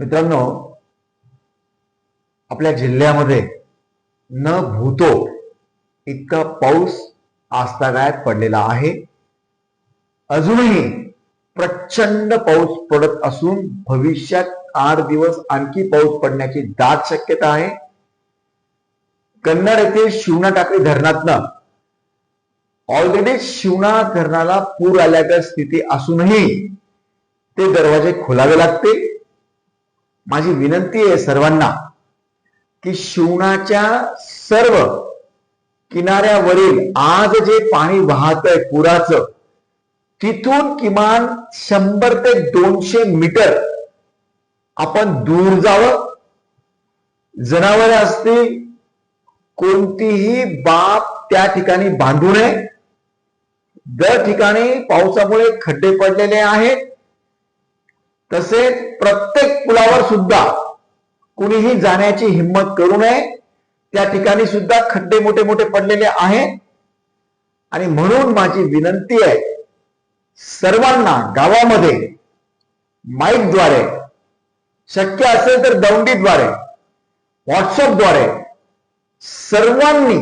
मित्रांनो आपल्या जिल्ह्यामध्ये न भूतो इतका पाऊस आस्थागायत पडलेला आहे. अजूनही प्रचंड पाऊस पडत असून भविष्यात आठ दिवस आणखी पाऊस पडण्याची दाट शक्यता आहे. कन्नड येथे शिवना टाकळी धरणातनं ऑलरेडी शिवना धरणाला पूर आल्याच्या स्थिती असूनही ते दरवाजे खोलावे लागते माझी विनंती आहे सर्वांना की शिवणाच्या सर्व किनाऱ्यावरील आज जे पाणी वाहतय पुराचं तिथून किमान शंभर ते दोनशे मीटर आपण दूर जावं. जनावर असतील कोणतीही बाब त्या ठिकाणी बांधू नये. दर ठिकाणी पावसामुळे खड्डे पडलेले आहेत. तसेच प्रत्येक पुलावर सुद्धा कुणीही जाण्याची हिंमत करू नये. त्या ठिकाणी सुद्धा खड्डे मोठे मोठे पडलेले आहेत. आणि म्हणून माझी विनंती आहे सर्वांना गावामध्ये माईकद्वारे शक्य असेल तर दौंडीद्वारे व्हॉट्सअपद्वारे सर्वांनी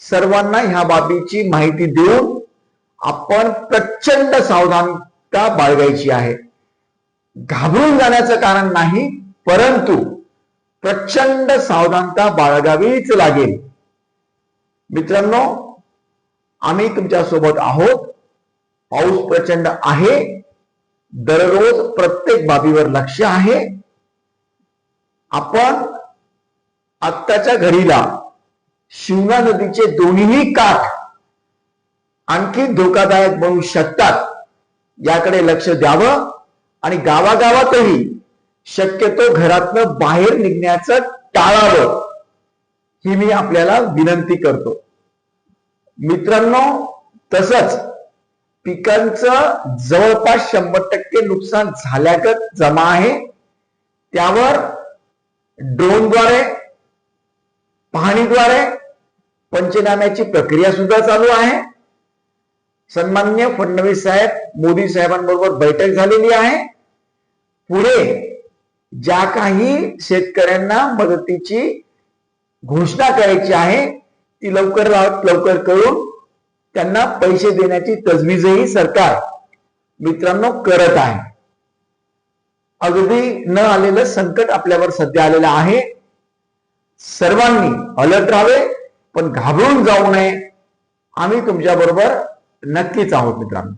सर्वांना ह्या बाबीची माहिती देऊन आपण प्रचंड सावधानता बाळगायची आहे. घाबरून जाण्याचं कारण नाही परंतु प्रचंड सावधानता बाळगावीच लागेल. मित्रांनो आम्ही तुमच्यासोबत आहोत. पाऊस प्रचंड आहे. दररोज प्रत्येक बाबीवर लक्ष आहे. आपण आत्ताच्या घडीला शिवना नदीचे दोन्ही काठ आणखी धोकादायक बनू शकतात याकडे लक्ष द्यावं. आणि गावागावातही शक्यतो घरातनं बाहेर निघण्याचं टाळावं ही मी आपल्याला विनंती करतो. मित्रांनो तसंच पिकांचं जवळपास शंभर टक्के नुकसान झाल्यागत जमा आहे. त्यावर ड्रोनद्वारे पाहणीद्वारे पंचनाम्याची प्रक्रिया सुद्धा चालू आहे. सन्मान्य फडणवीस साहेब मोदी साहेबांबरोबर बैठक झालेली आहे. पुढे ज्या काही शेतकऱ्यांना मदतीची घोषणा करायची आहे ती लवकर लवकर करून त्यांना पैसे देण्याची तजवीजही सरकार मित्रांनो करत आहे. अगदी न आलेलं संकट आपल्यावर सध्या आलेलं आहे. सर्वांनी अलर्ट राहावे पण घाबरून जाऊ नये. आम्ही तुमच्या बरोबर नक्कीच आहोत मित्रांनो.